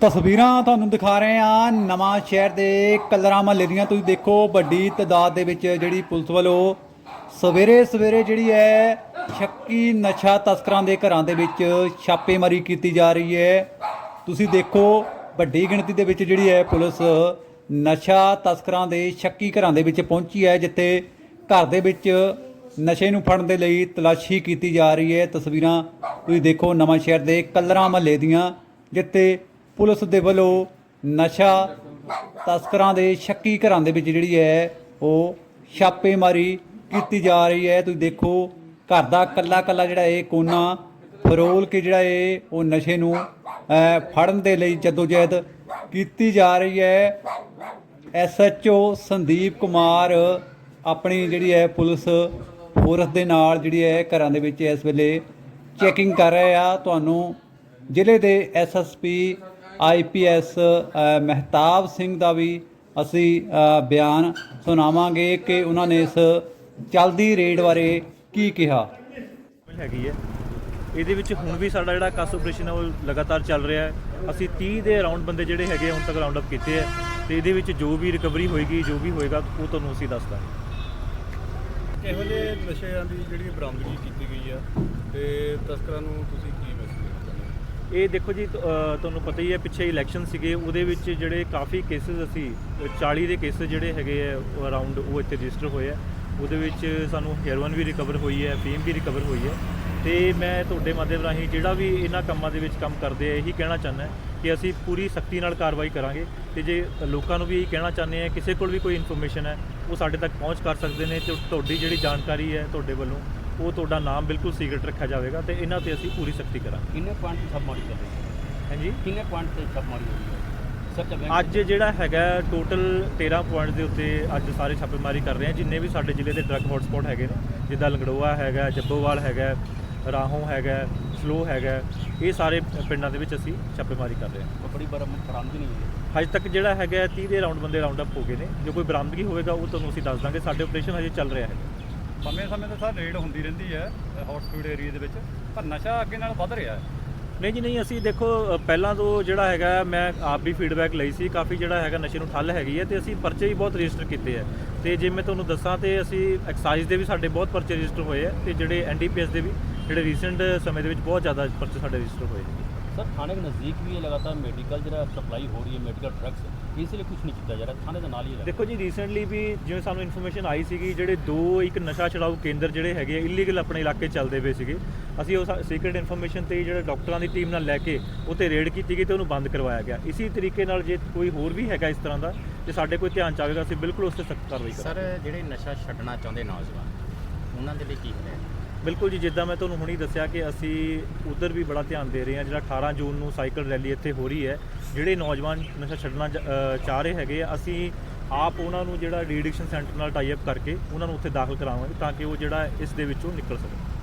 ਤਸਵੀਰਾਂ ਤੁਹਾਨੂੰ ਦਿਖਾ ਰਹੇ ਆ ਨਵਾਂ ਸ਼ਹਿਰ ਦੇ ਕਲਰਾ ਮਹੱਲੇ ਦੀਆਂ। ਤੁਸੀਂ ਦੇਖੋ ਵੱਡੀ ਤਦਾਦ ਦੇ ਵਿੱਚ ਜਿਹੜੀ ਪੁਲਿਸ ਵੱਲੋਂ ਸਵੇਰੇ ਸਵੇਰੇ ਜਿਹੜੀ ਹੈ ਸ਼ੱਕੀ ਨਸ਼ਾ ਤਸਕਰਾਂ ਦੇ ਘਰਾਂ ਦੇ ਵਿੱਚ ਛਾਪੇਮਾਰੀ ਕੀਤੀ ਜਾ ਰਹੀ ਹੈ। ਤੁਸੀਂ ਦੇਖੋ ਵੱਡੀ ਗਿਣਤੀ ਦੇ ਵਿੱਚ ਜਿਹੜੀ ਹੈ ਪੁਲਿਸ ਨਸ਼ਾ ਤਸਕਰਾਂ ਦੇ ਸ਼ੱਕੀ ਘਰਾਂ ਦੇ ਵਿੱਚ ਪਹੁੰਚੀ ਹੈ, ਜਿੱਥੇ ਘਰ ਦੇ ਵਿੱਚ ਨਸ਼ੇ ਨੂੰ ਫੜਨ ਦੇ ਲਈ ਤਲਾਸ਼ੀ ਕੀਤੀ ਜਾ ਰਹੀ ਹੈ। ਤਸਵੀਰਾਂ ਤੁਸੀਂ ਦੇਖੋ ਨਵਾਂ ਸ਼ਹਿਰ ਦੇ ਕਲਰਾ ਮਹੱਲੇ ਦੀਆਂ, ਜਿੱਥੇ ਪੁਲਿਸ ਦੇ ਵੱਲੋਂ ਨਸ਼ਾ ਤਸਕਰਾਂ ਦੇ ਸ਼ੱਕੀ ਘਰਾਂ ਦੇ ਵਿੱਚ ਜਿਹੜੀ ਹੈ ਉਹ ਛਾਪੇਮਾਰੀ ਕੀਤੀ ਜਾ ਰਹੀ ਹੈ। ਤੁਸੀਂ ਦੇਖੋ, ਘਰ ਦਾ ਕੱਲਾ ਕੱਲਾ ਜਿਹੜਾ ਇਹ ਕੋਨਾ ਫਰੋਲ ਕੇ ਜਿਹੜਾ ਇਹ ਉਹ ਨਸ਼ੇ ਨੂੰ ਫੜਨ ਦੇ ਲਈ ਜਦੋਜਹਿਦ ਕੀਤੀ ਜਾ ਰਹੀ ਹੈ। ਐਸਐਚਓ ਸੰਦੀਪ ਕੁਮਾਰ ਆਪਣੀ ਜਿਹੜੀ ਹੈ ਪੁਲਿਸ ਫੋਰਸ ਦੇ ਨਾਲ ਜਿਹੜੀ ਹੈ ਘਰਾਂ ਦੇ ਵਿੱਚ ਇਸ ਵੇਲੇ ਚੈਕਿੰਗ ਕਰ ਰਹੇ ਆ। ਤੁਹਾਨੂੰ ਜ਼ਿਲ੍ਹੇ ਦੇ ਐਸਐਸਪੀ ਆਈਪੀਐਸ ਮਹਿਤਾਬ ਸਿੰਘ ਦਾ ਵੀ ਅਸੀਂ ਬਿਆਨ ਸੁਣਾਵਾਂਗੇ ਕਿ ਉਹਨਾਂ ਨੇ ਇਸ ਚਲਦੀ ਰੇਡ ਬਾਰੇ ਕੀ ਕਿਹਾ। ਹੈਗੀ ਹੈ। ਇਹਦੇ ਵਿੱਚ ਹੁਣ ਵੀ ਸਾਡਾ ਜਿਹੜਾ ਕਸ ਆਪਰੇਸ਼ਨ ਹੈ ਉਹ ਲਗਾਤਾਰ ਚੱਲ ਰਿਹਾ ਹੈ। ਅਸੀਂ 30 ਦੇ ਅਰਾਊਂਡ ਬੰਦੇ ਜਿਹੜੇ ਹੈਗੇ ਆ ਹੁਣ ਤੱਕ ਰਾਉਂਡ ਅਪ ਕੀਤੇ ਹੈ ਤੇ ਇਹਦੇ ਵਿੱਚ ਜੋ ਵੀ ਰਿਕਵਰੀ ਹੋਏਗੀ ਜੋ ਵੀ ਹੋਏਗਾ ਉਹ ਤੁਹਾਨੂੰ ਅਸੀਂ ਦੱਸ ਦਾਂਗੇ। ਇਹੋ ਜਿਹੇ ਨਸ਼ਿਆਂ ਦੀ ਜਿਹੜੀ ਬਰਾਮਦਗੀ ਕੀਤੀ ਗਈ ਆ? ਤੇ ਤਸਕਰਾਂ ਨੂੰ ਤੁਸੀਂ ਕੀ ਮੈਸੇਜ ਦੇਣਾ ਚਾਹੁੰਦੇ ਹੋ ਇਹ ਦੇਖੋ ਜੀ ਤੁਹਾਨੂੰ ਪਤਾ ਹੀ ਹੈ ਪਿੱਛੇ ਇਲੈਕਸ਼ਨ ਸੀਗੇ ਉਹਦੇ ਵਿੱਚ ਜਿਹੜੇ ਕਾਫੀ ਕੇਸਿਸ ਅਸੀਂ ਅ, 40 ਦੇ ਕੇਸਿਸ ਜਿਹੜੇ ਹੈਗੇ ਆ ਅਰਾਊਂਡ ਉਹ ਇੱਥੇ ਰਜਿਸਟਰ ਹੋਏ ਆ। ਉਹਦੇ ਵਿੱਚ ਸਾਨੂੰ ਹੈਰੋਇਨ ਵੀ ਰਿਕਵਰ ਹੋਈ ਹੈ ਫੀਮ ਵੀ ਰਿਕਵਰ ਹੋਈ ਹੈ। ਤੇ ਮੈਂ ਤੁਹਾਡੇ ਮਾਧਿਅਮ ਰਾਹੀਂ ਜਿਹੜਾ ਵੀ ਇਹਨਾਂ ਕੰਮਾਂ ਦੇ ਵਿੱਚ ਕੰਮ ਕਰਦੇ ਆ ਇਹੀ ਕਹਿਣਾ ਚਾਹੁੰਦਾ ਕਿ ਅਸੀਂ ਪੂਰੀ ਸਖਤੀ ਨਾਲ ਕਾਰਵਾਈ ਕਰਾਂਗੇ। ਤੇ ਜੇ ਲੋਕਾਂ ਨੂੰ ਵੀ ਇਹੀ ਕਹਿਣਾ ਚਾਹੁੰਦੇ ਆ ਕਿਸੇ ਕੋਲ ਵੀ ਕੋਈ ਇਨਫੋਰਮੇਸ਼ਨ ਹੈ ਉਹ ਸਾਡੇ ਤੱਕ ਪਹੁੰਚ ਕਰ ਸਕਦੇ ਨੇ ਤੇ ਤੁਹਾਡੀ ਜਿਹੜੀ ਜਾਣਕਾਰੀ ਹੈ ਤੁਹਾਡੇ ਵੱਲੋਂ ਉਹ ਤੁਹਾਡਾ ਨਾਮ ਬਿਲਕੁਲ ਸੀਕ੍ਰੇਟ ਰੱਖਿਆ ਜਾਵੇਗਾ ਤੇ ਇਹਨਾਂ ਤੇ ਅਸੀਂ ਪੂਰੀ ਸਖਤੀ ਕਰਾਂਗੇ। ਕਿੰਨੇ ਪੁਆਇੰਟ ਤੇ ਛਾਪ ਮਾਰੀ ਚੱਲ ਰਹੀ ਹੈ? ਹਾਂਜੀ? ਕਿੰਨੇ ਪੁਆਇੰਟ ਤੇ ਛਾਪ ਮਾਰੀ ਹੋ? ਸਰ ਅੱਜ ਜਿਹੜਾ ਹੈਗਾ ਟੋਟਲ 13 ਪੁਆਇੰਟ ਦੇ ਉੱਤੇ ਅੱਜ ਸਾਰੇ ਛਾਪੇਮਾਰੀ ਕਰ ਰਹੇ ਆ ਜਿੰਨੇ ਵੀ ਸਾਡੇ ਜ਼ਿਲ੍ਹੇ ਦੇ ਡਰੱਗ ਹੌਟਸਪੌਟ ਹੈਗੇ ਨੇ ਜਿੱਦਾਂ ਲੰਗੜੋਆ ਹੈਗਾ ਜੱਬੋਵਾਲ ਹੈਗਾ ਰਾਹੋਂ ਹੈਗਾ ਸਲੋ ਹੈਗਾ ਇਹ ਸਾਰੇ ਪਿੰਡਾਂ ਦੇ ਵਿੱਚ ਅਸੀਂ ਛਾਪੇਮਾਰੀ ਕਰ ਰਹੇ ਹਾਂ। ਬੜੀ ਬਰਾਮਦ ਬਰਾਮਦ ਨਹੀਂ ਹੋਈ। ਹੈ ਅੱਜ ਤੱਕ ਜਿਹੜਾ ਹੈਗਾ 30 ਦੇ ਰਾਉਂਡ ਬੰਦੇ ਰਾਉਂਡ ਅਪ ਹੋ ਗਏ ਨੇ। ਜੋ ਕੋਈ ਬਰਾਮਦਗੀ ਹੋਵੇਗਾ ਉਹ ਤੁਹਾਨੂੰ ਅਸੀਂ ਦੱਸ ਦਾਂਗੇ। ਸਾਡੇ ਆਪਰੇਸ਼ਨ ਹਜੇ ਚੱਲ ਰਿਹਾ ਹੈ। ਸਮੇਂ ਸਮੇਂ ਤੇ ਸਰ ਰੇਡ ਹੁੰਦੀ ਰਹਿੰਦੀ ਹੈ ਹੌਟ ਸਪੀਡ ਏਰੀਆ ਦੇ ਵਿੱਚ, ਪਰ ਨਸ਼ਾ ਅੱਗੇ ਨਾਲ ਵੱਧ ਰਿਹਾ ਹੈ। ਨਹੀਂ ਜੀ, ਨਹੀਂ, ਅਸੀਂ ਦੇਖੋ ਪਹਿਲਾਂ ਤੋਂ ਜਿਹੜਾ ਹੈਗਾ, ਮੈਂ ਆਪ ਵੀ ਫੀਡਬੈਕ ਲਈ ਸੀ, ਕਾਫੀ ਜਿਹੜਾ ਹੈਗਾ ਨਸ਼ੇ ਨੂੰ ਠੱਲ ਹੈਗੀ ਹੈ ਤੇ ਅਸੀਂ ਪਰਚੇ ਵੀ ਬਹੁਤ ਰਜਿਸਟਰ ਕੀਤੇ ਆ ਤੇ ਜੇ ਮੈਂ ਤੁਹਾਨੂੰ ਦੱਸਾਂ ਤੇ ਅਸੀਂ ਐਕਸਾਈਜ਼ ਦੇ ਵੀ ਸਾਡੇ ਬਹੁਤ ਪਰਚੇ ਰਜਿਸਟਰ ਹੋਏ ਆ ਤੇ ਜਿਹੜੇ ਐਨਡੀਪੀਐਸ ਦੇ ਵੀ, ਜਿਹੜੇ ਰੀਸੈਂਟ ਸਮੇਂ ਦੇ ਵਿੱਚ ਬਹੁਤ ਜ਼ਿਆਦਾ ਪਰਚੇ ਸਾਡੇ ਰਜਿਸਟਰ ਹੋਏ ਨੇ ਸਰ ਥਾਣੇ ਦੇ ਨਜ਼ਦੀਕ ਵੀ ਇਹ ਲਗਾਤਾਰ ਮੈਡੀਕਲ ਜਿਹੜਾ ਸਪਲਾਈ ਹੋ ਰਹੀ ਹੈ ਮੈਡੀਕਲ ਡਰੱਗਸ ਇਸ ਲਈ ਕੁਝ ਨਹੀਂ ਕੀਤਾ ਜਾ ਰਿਹਾ। ਥਾਣੇ ਦੇ ਨਾਲ ਹੀ ਹੈ ਦੇਖੋ ਜੀ ਰੀਸੈਂਟਲੀ ਵੀ ਜਿਵੇਂ ਸਾਨੂੰ ਇਨਫੋਰਮੇਸ਼ਨ ਆਈ ਸੀਗੀ ਜਿਹੜੇ ਦੋ ਇੱਕ ਨਸ਼ਾ ਛਡਾਊ ਕੇਂਦਰ ਜਿਹੜੇ ਹੈਗੇ ਇਲੀਗਲ ਆਪਣੇ ਇਲਾਕੇ 'ਚ ਚੱਲਦੇ ਪਏ ਸੀਗੇ। ਅਸੀਂ ਉਹ ਸੀਕ੍ਰੀਟ ਇਨਫੋਰਮੇਸ਼ਨ ਤੇ ਜਿਹੜੇ ਡਾਕਟਰਾਂ ਦੀ ਟੀਮ ਨਾਲ ਲੈ ਕੇ ਉੱਤੇ ਰੇਡ ਕੀਤੀ ਗਈ ਤੇ ਉਹਨੂੰ ਬੰਦ ਕਰਵਾਇਆ ਗਿਆ। ਇਸੇ ਤਰੀਕੇ ਨਾਲ ਜੇ ਕੋਈ ਹੋਰ ਵੀ ਹੈਗਾ ਇਸ ਤਰ੍ਹਾਂ ਦਾ ਤੇ ਸਾਡੇ ਕੋਈ ਧਿਆਨ ਚ ਆਵੇਗਾ ਅਸੀਂ ਬਿਲਕੁਲ ਉਸ ਤੇ ਸਖਤ ਕਾਰਵਾਈ ਕਰਾਂਗੇ। ਸਰ ਜਿਹੜੇ ਨਸ਼ਾ ਛੱਡਣਾ ਚਾਹੁੰਦੇ ਨੌਜਵਾਨ ਉਹਨਾਂ ਦੇ ਲਈ ਕੀ ਹੈ? ਬਿਲਕੁਲ ਜੀ, ਜਿੱਦਾਂ ਮੈਂ ਤੁਹਾਨੂੰ ਹੁਣੀ ਦੱਸਿਆ ਕਿ ਅਸੀਂ ਉਧਰ ਵੀ ਬੜਾ ਧਿਆਨ ਦੇ ਰਹੇ ਹਾਂ, ਜਿਹੜਾ 18 ਜੂਨ ਨੂੰ ਸਾਈਕਲ ਰੈਲੀ ਇੱਥੇ ਹੋ ਰਹੀ ਹੈ, ਜਿਹੜੇ ਨੌਜਵਾਨ ਨਸ਼ਾ ਛੱਡਣਾ ਚ- ਚਾਹ ਰਹੇ ਹੈਗੇ ਅਸੀਂ ਆਪ ਉਹਨਾਂ ਨੂੰ ਜਿਹੜਾ ਰੀਡਿਕਸ਼ਨ ਸੈਂਟਰ ਨਾਲ ਟਾਈ ਅਪ ਕਰਕੇ ਉਹਨਾਂ ਨੂੰ ਉੱਥੇ ਦਾਖਲ ਕਰਾਵਾਂਗੇ ਤਾਂ ਕਿ ਉਹ ਜਿਹੜਾ ਇਸ ਦੇ ਵਿੱਚੋਂ ਨਿਕਲ ਸਕਣ।